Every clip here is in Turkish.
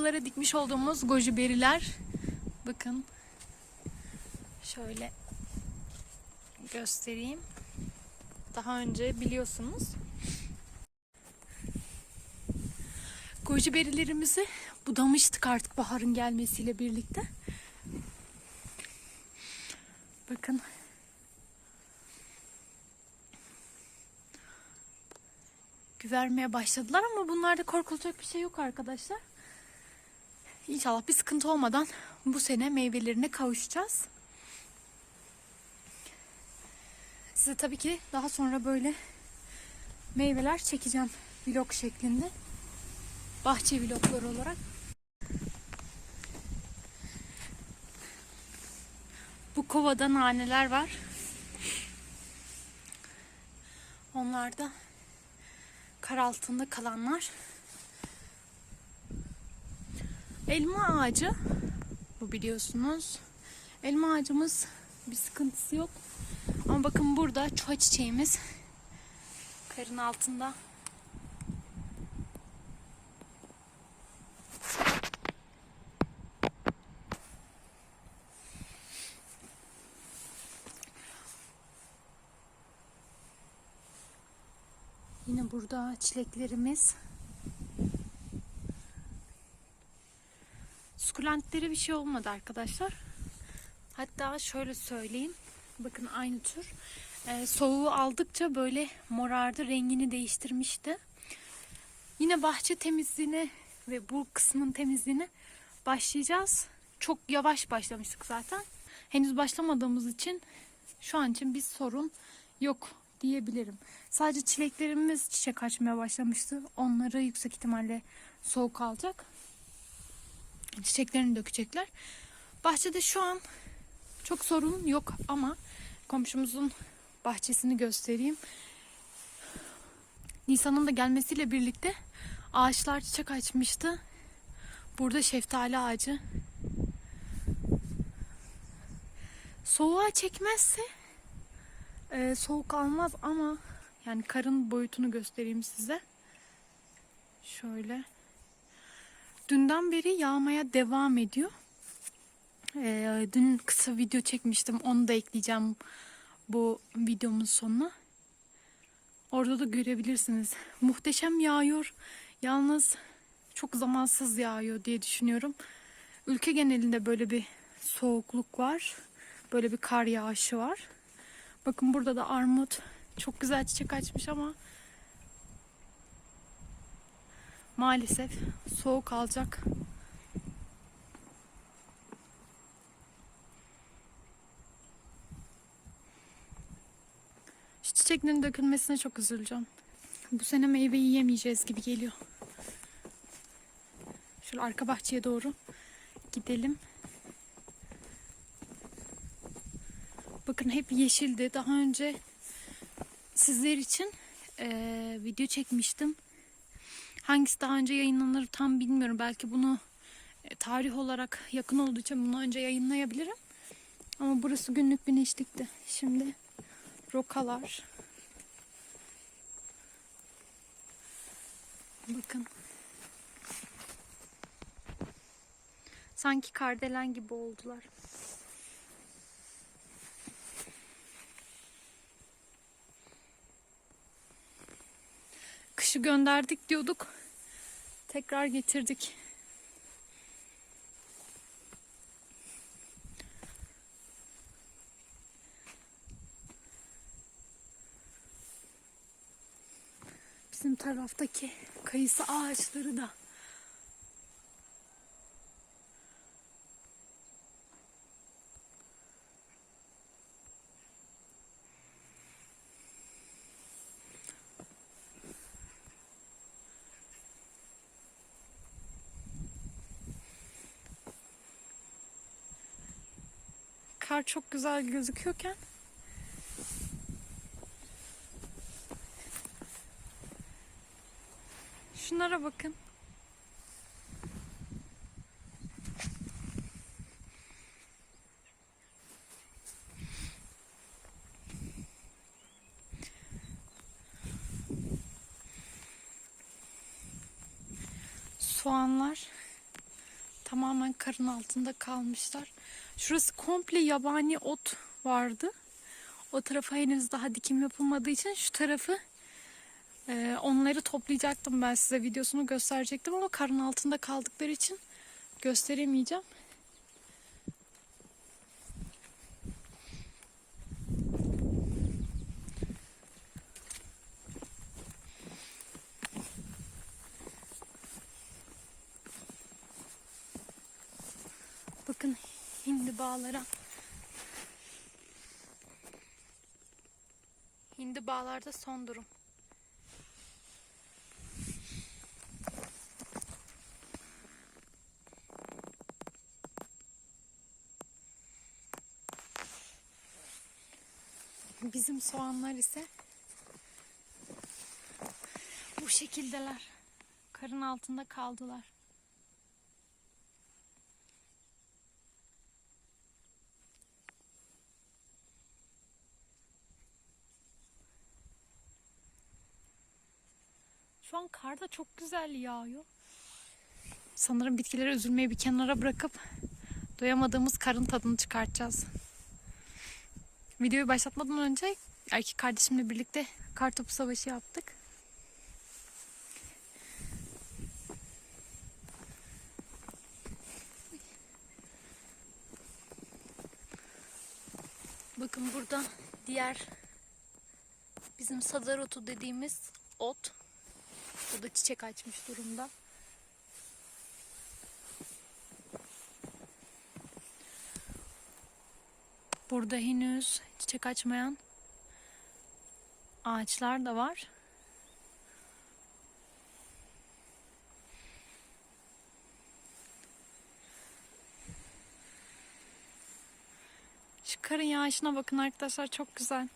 Buralara dikmiş olduğumuz goji beriler. Bakın. Şöyle göstereyim. Daha önce biliyorsunuz. Goji berilerimizi budamıştık artık baharın gelmesiyle birlikte. Bakın. Güvermeye başladılar ama bunlarda korkulacak bir şey yok arkadaşlar. İnşallah bir sıkıntı olmadan bu sene meyvelerine kavuşacağız. Size tabii ki daha sonra böyle meyveler çekeceğim vlog şeklinde. Bahçe vlogları olarak. Bu kovada naneler var. Onlar da kar altında kalanlar. Elma ağacı bu biliyorsunuz. Elma ağacımız bir sıkıntısı yok. Ama bakın burada çuha çiçeğimiz karın altında. Yine burada çileklerimiz. Sukulentlere bir şey olmadı arkadaşlar. Hatta şöyle söyleyeyim. Bakın aynı tür. Ee, soğuğu aldıkça böyle morardı. Rengini değiştirmişti. Yine bahçe temizliğine ve bu kısmın temizliğine başlayacağız. Çok yavaş başlamıştık zaten. Henüz başlamadığımız için şu an için bir sorun yok diyebilirim. Sadece çileklerimiz çiçek açmaya başlamıştı. Onları yüksek ihtimalle soğuk alacak. Çiçeklerini dökecekler. Bahçede şu an çok sorun yok ama komşumuzun bahçesini göstereyim. Nisan'ın da gelmesiyle birlikte ağaçlar çiçek açmıştı. Burada şeftali ağacı. Soğuğa çekmezse e, soğuk almaz ama yani karın boyutunu göstereyim size. Şöyle. Dünden beri yağmaya devam ediyor. Ee, dün kısa video çekmiştim. Onu da ekleyeceğim bu videomun sonuna. Orada da görebilirsiniz. Muhteşem yağıyor. Yalnız çok zamansız yağıyor diye düşünüyorum. Ülke genelinde böyle bir soğukluk var. Böyle bir kar yağışı var. Bakın burada da armut çok güzel çiçek açmış ama maalesef soğuk alacak. Şu çiçeklerin dökülmesine çok üzüleceğim. Bu sene meyve yiyemeyeceğiz gibi geliyor. Şöyle arka bahçeye doğru gidelim. Bakın hep yeşildi. Daha önce sizler için eee, video çekmiştim. Hangisi daha önce yayınlanır tam bilmiyorum. Belki bunu e, tarih olarak yakın olduğu için bunu önce yayınlayabilirim. Ama burası günlük güneşlikti. Şimdi rokalar. Bakın. Sanki kardelen gibi oldular. Kışı gönderdik diyorduk. Tekrar getirdik. Bizim taraftaki kayısı ağaçları da kar çok güzel gözüküyorken Şunlara bakın. Soğanlar Tamamen karın altında kalmışlar. Şurası komple yabani ot vardı. O tarafa henüz daha dikim yapılmadığı için şu tarafı e, onları toplayacaktım ben size videosunu gösterecektim ama karın altında kaldıkları için gösteremeyeceğim. Bakın hindi bağlara. Hindi bağlarda son durum. Bizim soğanlar ise bu şekildeler. Karın altında kaldılar. Şu an kar da çok güzel yağıyor. Sanırım bitkileri üzülmeyi bir kenara bırakıp doyamadığımız karın tadını çıkartacağız. Videoyu başlatmadan önce erkek kardeşimle birlikte kar topu savaşı yaptık. Bakın burada diğer bizim sadarotu dediğimiz ot. Bu da çiçek açmış durumda. Burada henüz çiçek açmayan ağaçlar da var. Şu karın yağışına bakın arkadaşlar çok güzel.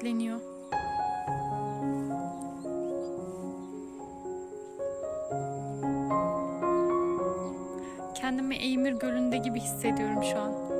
Çok şiddetleniyor. Kendimi Eymir Gölü'nde gibi hissediyorum şu an.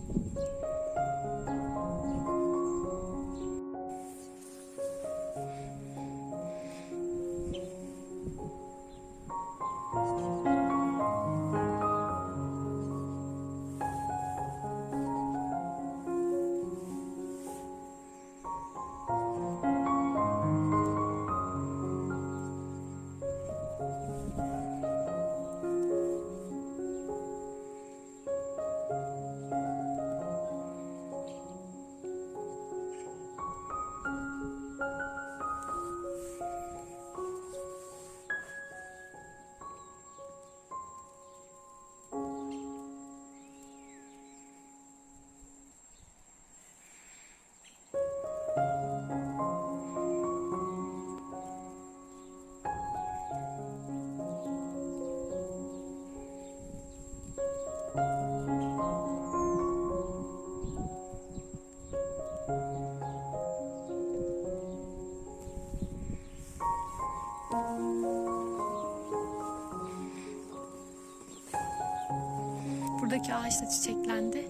Yanındaki ağaçla çiçeklendi.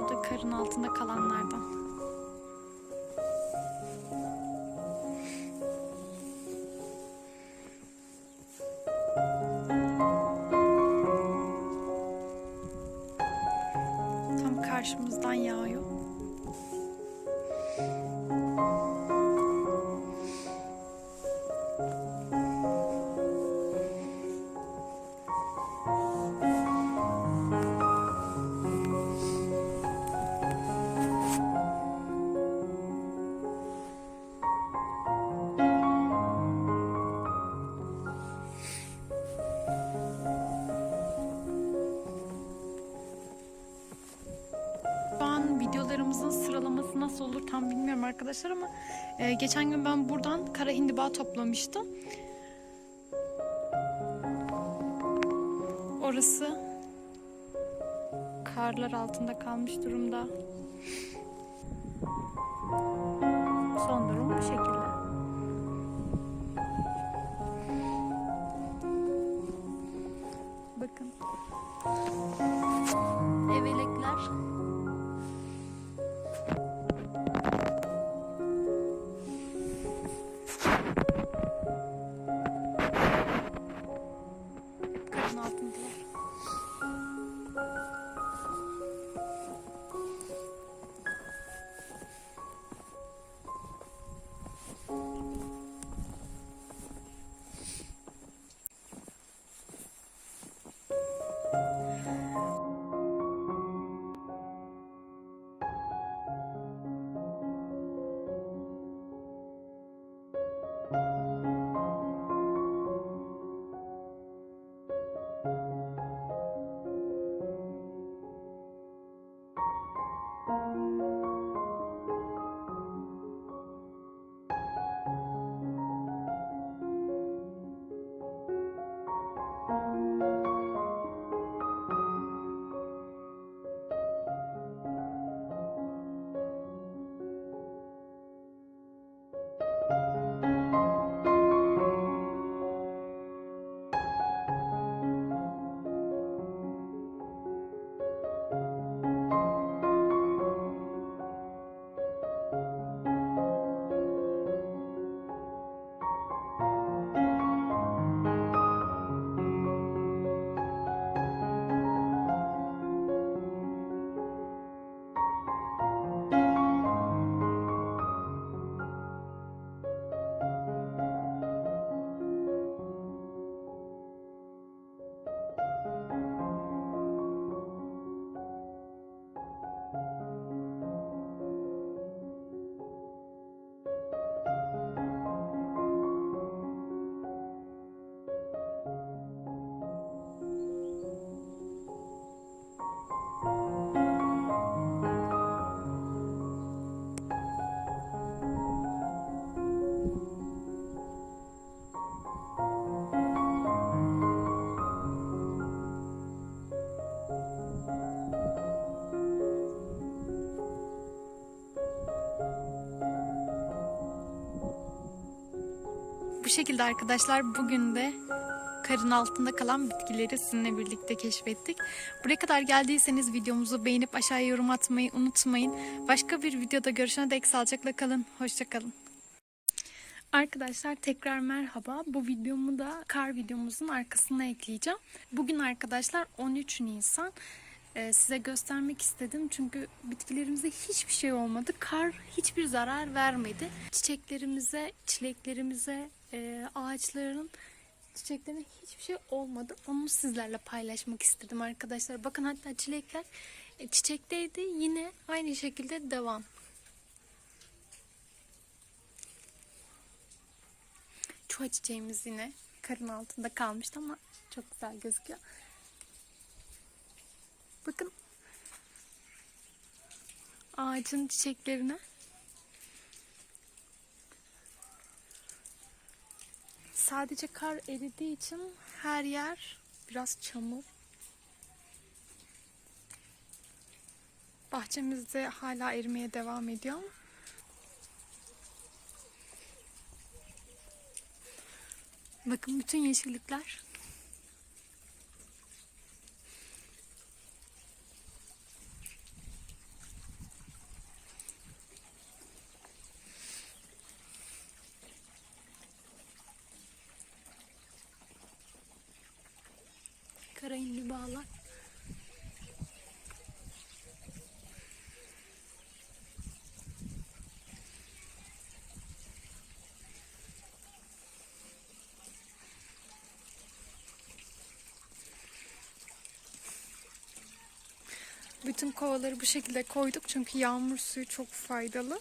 Bu da karın altında kalanlardan. Tam karşımızdan yağıyor. Nasıl olur tam bilmiyorum arkadaşlar ama e, geçen gün ben buradan kara hindiba toplamıştım. Orası karlar altında kalmış durumda. Son durum bu şekilde. Bakın. Şekilde arkadaşlar bugün de karın altında kalan bitkileri sizinle birlikte keşfettik. Buraya kadar geldiyseniz videomuzu beğenip aşağıya yorum atmayı unutmayın. Başka bir videoda görüşene dek sağlıcakla kalın. Hoşçakalın. Arkadaşlar tekrar merhaba. Bu videomu da kar videomuzun arkasına ekleyeceğim. Bugün arkadaşlar 13 Nisan. Ee, size göstermek istedim çünkü bitkilerimize hiçbir şey olmadı. Kar hiçbir zarar vermedi. Çiçeklerimize, çileklerimize, e, ağaçların çiçeklerine hiçbir şey olmadı. Onu sizlerle paylaşmak istedim arkadaşlar. Bakın hatta çilekler e, çiçekteydi. Yine aynı şekilde devam. Çuha çiçeğimiz yine karın altında kalmıştı ama çok güzel gözüküyor. Bakın ağacın çiçeklerine. Sadece kar eridiği için her yer biraz çamur. Bahçemizde hala erimeye devam ediyor Bakın bütün yeşillikler. Ankara ünlü bağlar. Bütün kovaları bu şekilde koyduk çünkü yağmur suyu çok faydalı.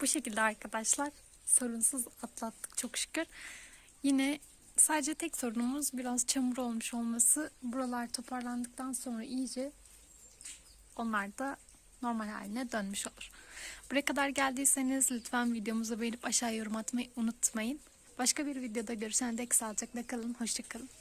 Bu şekilde arkadaşlar sorunsuz atlattık çok şükür. Yine sadece tek sorunumuz biraz çamur olmuş olması. Buralar toparlandıktan sonra iyice onlar da normal haline dönmüş olur. Buraya kadar geldiyseniz lütfen videomuzu beğenip aşağı yorum atmayı unutmayın. Başka bir videoda görüşene dek sağlıcakla kalın. Hoşçakalın.